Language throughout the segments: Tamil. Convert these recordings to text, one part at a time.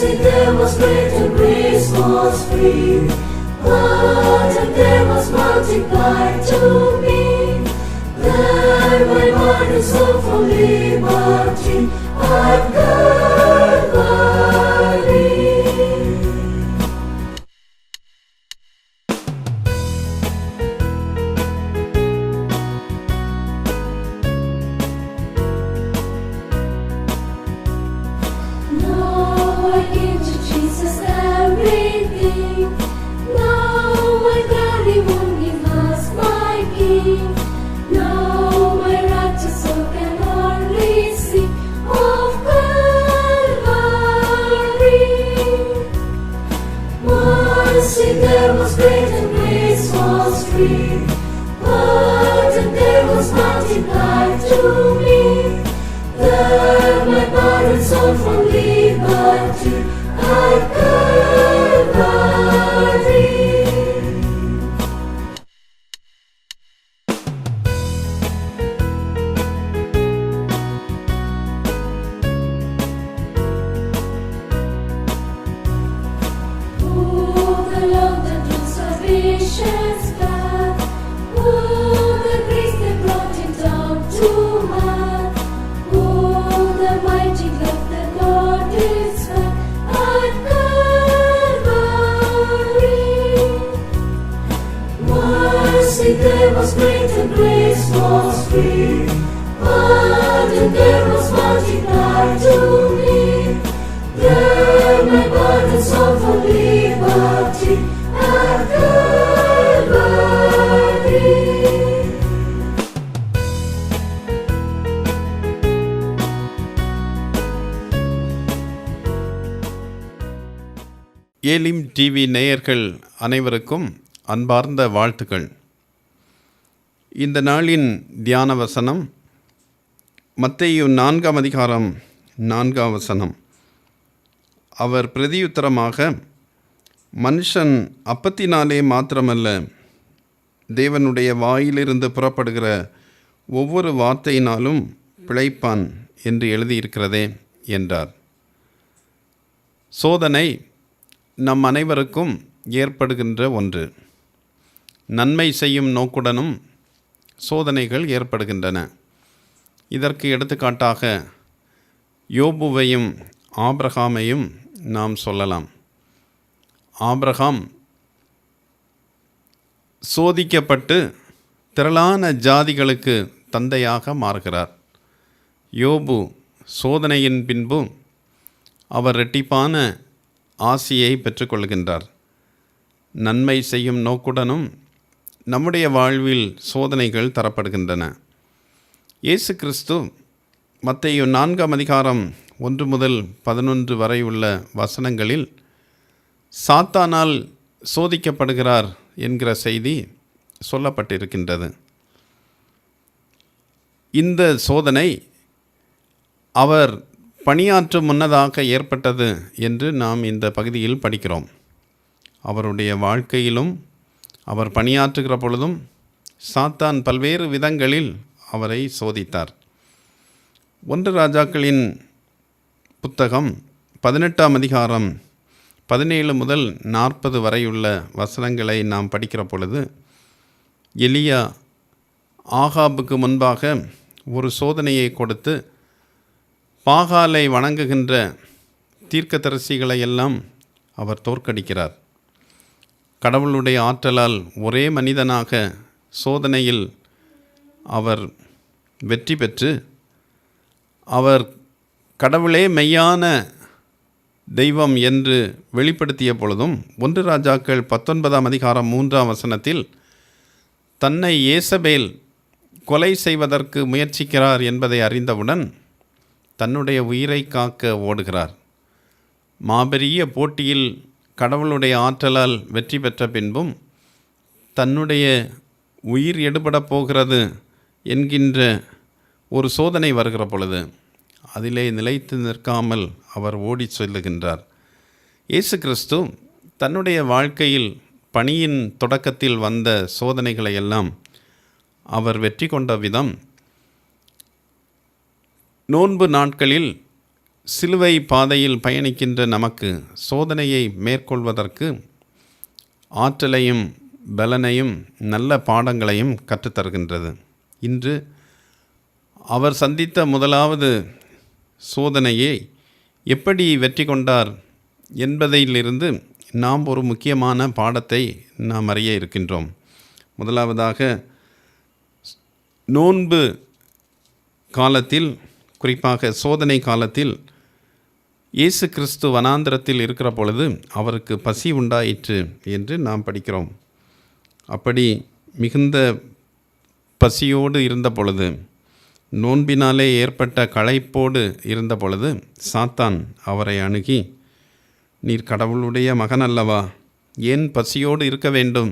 Mercy there was great and grace was free. Pardon there was multiplied to me. There my burden so for liberty at Calvary. von Liebe, I. Mercy there was great and grace was free. Pardon there was multiplied to me. There my burden so for liberty at Calvary. Elim TV நேயர்கள் அனைவருக்கும் அன்பார்ந்த வாழ்த்துக்கள் இந்த நாளின் தியான வசனம் மத்தையு நான்காம் அதிகாரம் நான்காம் வசனம். அவர் பிரதியுத்தரமாக மனுஷன் அப்பத்தினாலே மாத்திரமல்ல தேவனுடைய வாயிலிருந்து புறப்படுகிற ஒவ்வொரு வார்த்தையினாலும் பிழைப்பான் என்று எழுதியிருக்கிறதே என்றார். சோதனை நம் அனைவருக்கும் ஏற்படுகின்ற ஒன்று. நன்மை செய்யும் நோக்குடனும் சோதனைகள் ஏற்படுகின்றன. இதற்கு எடுத்துக்காட்டாக யோபுவையும் ஆப்ரஹாமையும் நாம் சொல்லலாம். ஆப்ரஹாம் சோதிக்கப்பட்டு திரளான ஜாதிகளுக்கு தந்தையாக மாறுகிறார். யோபு சோதனையின் பின்பு அவர் இரட்டிப்பான ஆசியை பெற்றுக்கொள்கின்றார். நன்மை செய்யும் நோக்குடனும் நம்முடைய வாழ்வில் சோதனைகள் தரப்படுகின்றன. இயேசு கிறிஸ்து மத்தையு நான்காம் அதிகாரம் ஒன்று முதல் பதினொன்று வரை உள்ள வசனங்களில் சாத்தானால் சோதிக்கப்படுகிறார் என்கிற செய்தி சொல்லப்பட்டிருக்கின்றது. இந்த சோதனை அவர் பணியாற்றும் முன்னதாக ஏற்பட்டது என்று நாம் இந்த பகுதியில் படிக்கிறோம். அவருடைய வாழ்க்கையிலும் அவர் பணியாற்றுகிற பொழுதும் சாத்தான் பல்வேறு விதங்களில் அவரை சோதித்தார். ஒன்று ராஜாக்களின் புத்தகம் பதினெட்டாம் அதிகாரம் பதினேழு முதல் நாற்பது வரையுள்ள வசனங்களை நாம் படிக்கிற பொழுது எலியா ஆகாபுக்கு முன்பாக ஒரு சோதனையை கொடுத்து பாகாலை வணங்குகின்ற தீர்க்கதரிசிகளை எல்லாம் அவர் தோற்கடிக்கிறார். கடவுளுடைய ஆற்றலால் ஒரே மனிதனாக சோதனையில் அவர் வெற்றி பெற்று அவர் கடவுளே மெய்யான தெய்வம் என்று வெளிப்படுத்திய பொழுதும் ஒன்று ராஜாக்கள் பத்தொன்பதாம் அதிகாரம் மூன்றாம் வசனத்தில் தன்னை ஏசபேல் கொலை செய்வதற்கு முயற்சிக்கிறார் என்பதை அறிந்தவுடன் தன்னுடைய உயிரை காக்க ஓடுகிறார். மாபெரிய போட்டியில் கடவுளுடைய ஆற்றலால் வெற்றி பெற்ற பின்பும் தன்னுடைய உயிர் எடுபடப் போகிறது என்கின்ற ஒரு சோதனை வருகிற பொழுது அதிலே நிலைத்து நிற்காமல் அவர் ஓடி செல்லுகின்றார். இயேசு கிறிஸ்து தன்னுடைய வாழ்க்கையில் பணியின் தொடக்கத்தில் வந்த சோதனைகளை எல்லாம் அவர் வெற்றி கொண்ட விதம். நோன்பு நாட்களில் சிலுவை பாதையில் பயணிக்கின்ற நமக்கு சோதனையை மேற்கொள்வதற்கு ஆற்றலையும் பலனையும் நல்ல பாடங்களையும் கற்றுத்தருகின்றது. இன்று அவர் சந்தித்த முதலாவது சோதனையை எப்படி வெற்றி கொண்டார் என்பதிலிருந்து நாம் ஒரு முக்கியமான பாடத்தை நாம் அறிய இருக்கின்றோம். முதலாவதாக நோன்பு காலத்தில் குறிப்பாக சோதனை காலத்தில் இயேசு கிறிஸ்து வனாந்திரத்தில் இருக்கிற பொழுது அவருக்கு பசி உண்டாயிற்று என்று நாம் படிக்கிறோம். அப்படி மிகுந்த பசியோடு இருந்த பொழுது நோன்பினாலே ஏற்பட்ட களைப்போடு இருந்த பொழுது சாத்தான் அவரை அணுகி நீர் கடவுளுடைய மகன் அல்லவா ஏன் பசியோடு இருக்க வேண்டும்?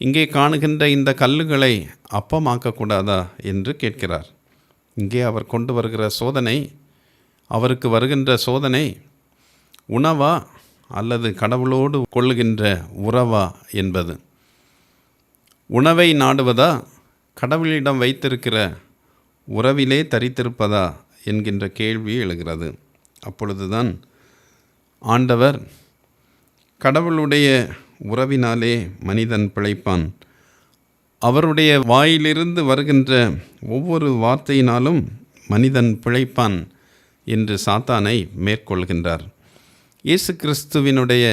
இங்கே காணுகின்ற இந்த கல்லுகளை அப்பமாக்கக்கூடாதா? என்று கேட்கிறார். இங்கே அவர் கொண்டு வருகிற சோதனை அவருக்கு வருகின்ற சோதனை உணவா அல்லது கடவுளோடு கொள்ளுகின்ற உறவா என்பது. உணவை நாடுவதா கடவுளிடம் வைத்திருக்கிற உறவிலே தரித்திருப்பதா என்கின்ற கேள்வி எழுகிறது. அப்பொழுதுதான் ஆண்டவர் கடவுளுடைய உறவினாலே மனிதன் பிழைப்பான். அவருடைய வாயிலிருந்து வருகின்ற ஒவ்வொரு வார்த்தையினாலும் மனிதன் பிழைப்பான். என்று சாத்தானை மேற்கொள்கின்றார். இயேசு கிறிஸ்துவினுடைய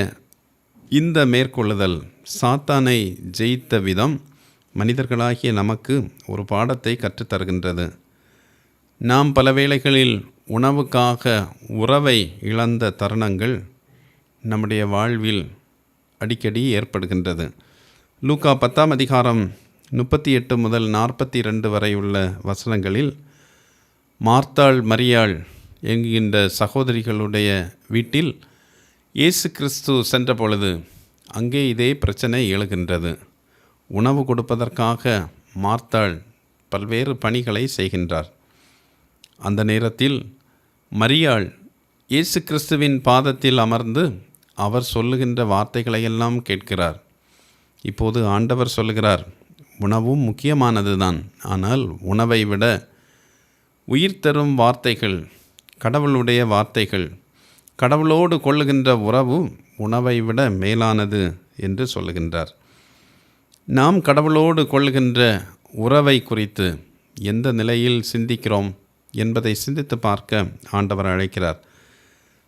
இந்த மேற்கொள்ளுதல் சாத்தானை ஜெயித்த விதம் மனிதர்களாகிய நமக்கு ஒரு பாடத்தை கற்றுத்தருகின்றது. நாம் பல வேளைகளில் உணவுக்காக உறவை இழந்த தருணங்கள் நம்முடைய வாழ்வில் அடிக்கடி ஏற்படுகின்றது. லூக்கா பத்தாம் அதிகாரம் முப்பத்தி எட்டு முதல் நாற்பத்தி ரெண்டு வரை உள்ள வசனங்களில் மார்த்தாள் மரியாள் என்கின்ற சகோதரிகளுடைய வீட்டில் இயேசு கிறிஸ்து சென்ற பொழுது அங்கே இதே பிரச்சனை எழுகின்றது. உணவு கொடுப்பதற்காக மார்த்தாள் பல்வேறு பணிகளை செய்கின்றார். அந்த நேரத்தில் மரியாள் இயேசு கிறிஸ்துவின் பாதத்தில் அமர்ந்து அவர் சொல்லுகின்ற வார்த்தைகளையெல்லாம் கேட்கிறார். இப்போது ஆண்டவர் சொல்லுகிறார் உணவும் முக்கியமானதுதான். ஆனால் உணவை விட உயிர் தரும் வார்த்தைகள் கடவுளுடைய வார்த்தைகள் கடவுளோடு கொள்ளுகின்ற உறவு உணவை விட மேலானது என்று சொல்லுகின்றார். நாம் கடவுளோடு கொள்ளுகின்ற உறவை குறித்து எந்த நிலையில் சிந்திக்கிறோம் என்பதை சிந்தித்து பார்க்க ஆண்டவர் அழைக்கிறார்.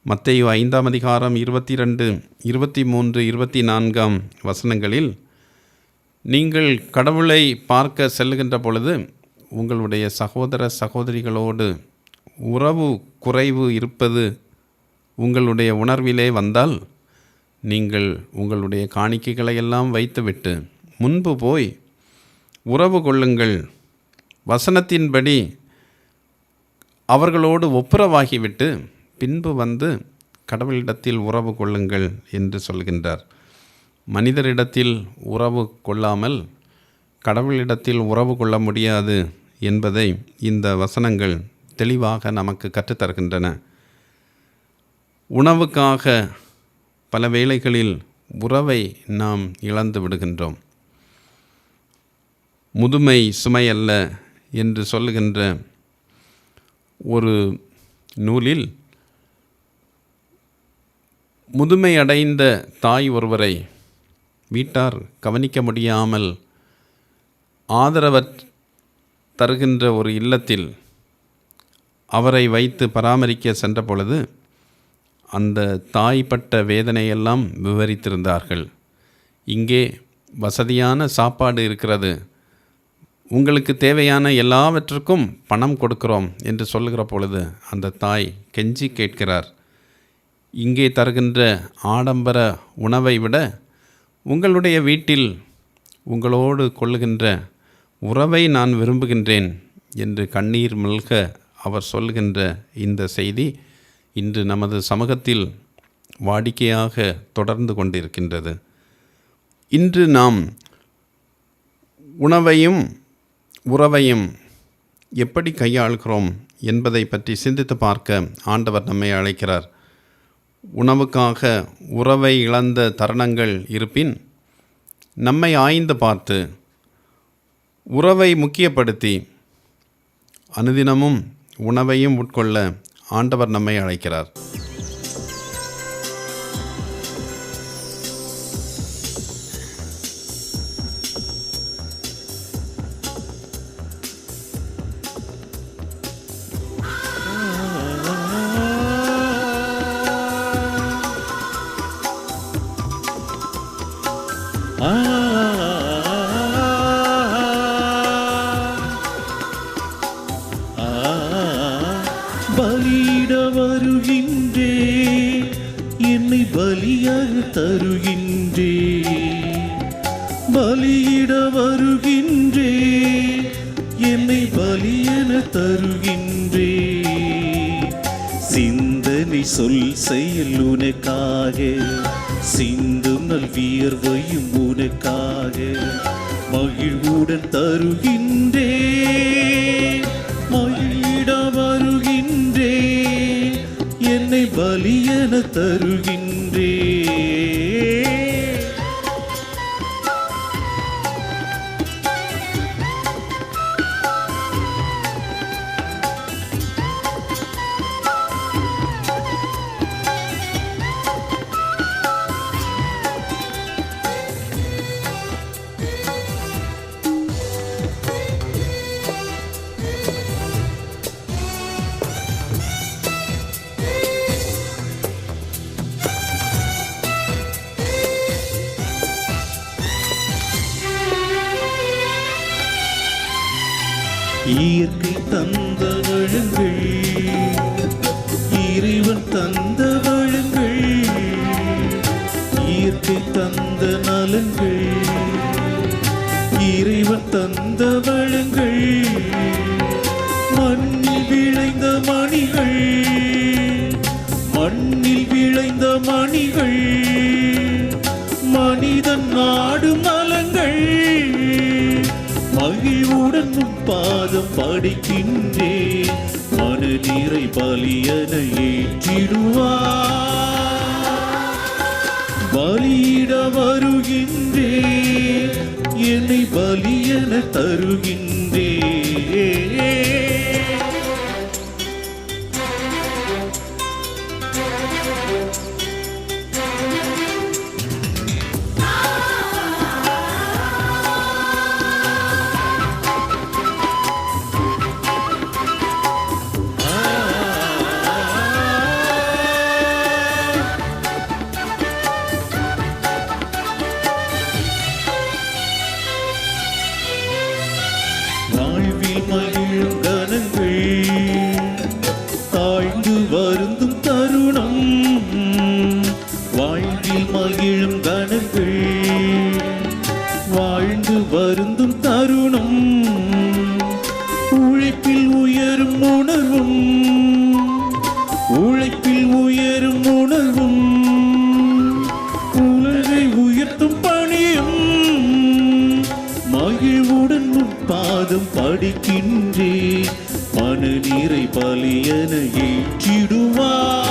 மத்தையோ ஐந்தாம் அதிகாரம் இருபத்தி ரெண்டு இருபத்தி மூன்று இருபத்தி நான்காம் வசனங்களில் நீங்கள் கடவுளை பார்க்க செல்லுகின்ற பொழுது உங்களுடைய சகோதர சகோதரிகளோடு உறவு குறைவு இருப்பது உங்களுடைய உணர்விலே வந்தால் நீங்கள் உங்களுடைய காணிக்கைகளை எல்லாம் வைத்துவிட்டு முன்பு போய் உறவு கொள்ளுங்கள். வசனத்தின்படி அவர்களோடு ஒப்புரவாகிவிட்டு பின்பு வந்து கடவுளிடத்தில் உறவு கொள்ளுங்கள் என்று சொல்கின்றார். மனிதரிடத்தில் உறவு கொள்ளாமல் கடவுளிடத்தில் உறவு கொள்ள முடியாது என்பதை இந்த வசனங்கள் தெளிவாக நமக்கு கற்றுத்தருகின்றன. உணவுக்காக பல வேளைகளில் உறவை நாம் இழந்து விடுகின்றோம். முதுமை சுமையல்ல என்று சொல்லுகின்ற ஒரு நூலில் முதுமை அடைந்த தாய் ஒருவரை வீட்டார் கவனிக்க முடியாமல் ஆதரவற் தருகின்ற ஒரு இல்லத்தில் அவரை வைத்து பராமரிக்க சென்ற பொழுது அந்த தாய்ப்பட்ட வேதனையெல்லாம் விவரித்திருந்தார்கள். இங்கே வசதியான சாப்பாடு இருக்கிறது. உங்களுக்கு தேவையான எல்லாவற்றுக்கும் பணம் கொடுக்கிறோம் என்று சொல்லுகிற பொழுது அந்த தாய் கெஞ்சி கேட்கிறார். இங்கே தருகின்ற ஆடம்பர உணவை விட உங்களுடைய வீட்டில் உங்களோடு கொள்ளுகின்ற உறவை நான் விரும்புகின்றேன் என்று கண்ணீர் மல்க அவர் சொல்லுகின்ற இந்த செய்தி இன்று நமது சமூகத்தில் வாடிக்கையாக தொடர்ந்து கொண்டிருக்கின்றது. இன்று நாம் உணவையும் உறவையும் எப்படி கையாளுகிறோம் என்பதை பற்றி சிந்தித்து பார்க்க ஆண்டவர் நம்மை அழைக்கிறார். உணவுக்காக உறவை இழந்த தருணங்கள் இருப்பின் நம்மை ஆய்ந்து பார்த்து உறவை முக்கியப்படுத்தி அனுதினமும் உணவையும் உட்கொள்ள ஆண்டவர் நம்மை அழைக்கிறார். சிந்தனை சொல் செயல் உனக்காக. சிந்தும் நல் வியர்வையும் உனக்காக. மகிழ்வுடன் தருகின்றே. மகிழ வருகின்றே என்னை பலியென தருகின்றே. தந்த நலங்கள் இறைவன் தந்த வளங்கள் மண்ணில் விளைந்த மணிகள் மண்ணில் விளைந்த மணிகள் மனிதன் நாடு மலங்கள். மகிழ்வுடன் உன் பாதம் படிக்கின்றே மன நீரை பலியன ஏற்றிடுவார். பலியிட வருகின்றே என்னை பலியென தருகின்றே. பாதம் படிக்கின்றே மனநீரை பலியன ஏற்றிடுவா.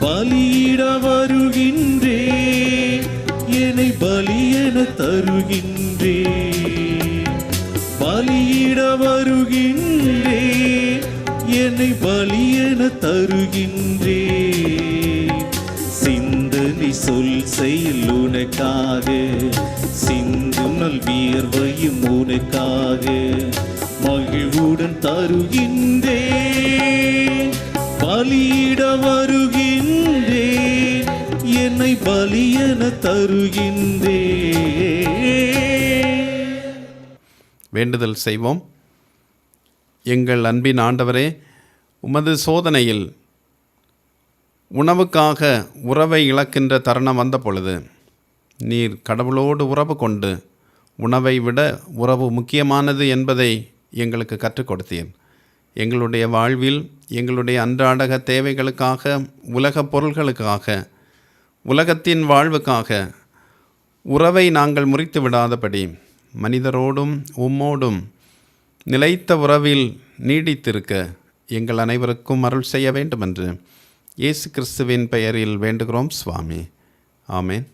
பலியிட வருகின்றே என்னை பலியன தருகின்றே. பலியிட வருகின்றே என்னை பலியன தருகின்றே. சொல் செயல் உனக்காக. சிந்தும் நல் வியர்வையும் உனக்காக. மகிழ்வுடன் தருகின்றேன். பலியிட வருகின்றேன். என்னை பலியென தருகின்றேன். வேண்டுதல் செய்வோம். எங்கள் அன்பின் ஆண்டவரே உமது சோதனையில் உணவுக்காக உறவை இழக்கின்ற தருணம் வந்த பொழுது நீர் கடவுளோடு உறவு கொண்டு உணவை விட உறவு முக்கியமானது என்பதை எங்களுக்கு கற்றுக் கொடுத்தீர். எங்களுடைய வாழ்வில் எங்களுடைய அன்றாடக தேவைகளுக்காக உலகப் பொருள்களுக்காக உலகத்தின் வாழ்வுக்காக உறவை நாங்கள் முறித்து விடாதபடி மனிதரோடும் உம்மோடும் நிலைத்த உறவில் நீடித்திருக்க எங்கள் அனைவருக்கும் அருள் செய்ய வேண்டுமென்று இயேசு கிறிஸ்துவின் பெயரில் வேண்டுகிறோம் சுவாமி. ஆமேன்.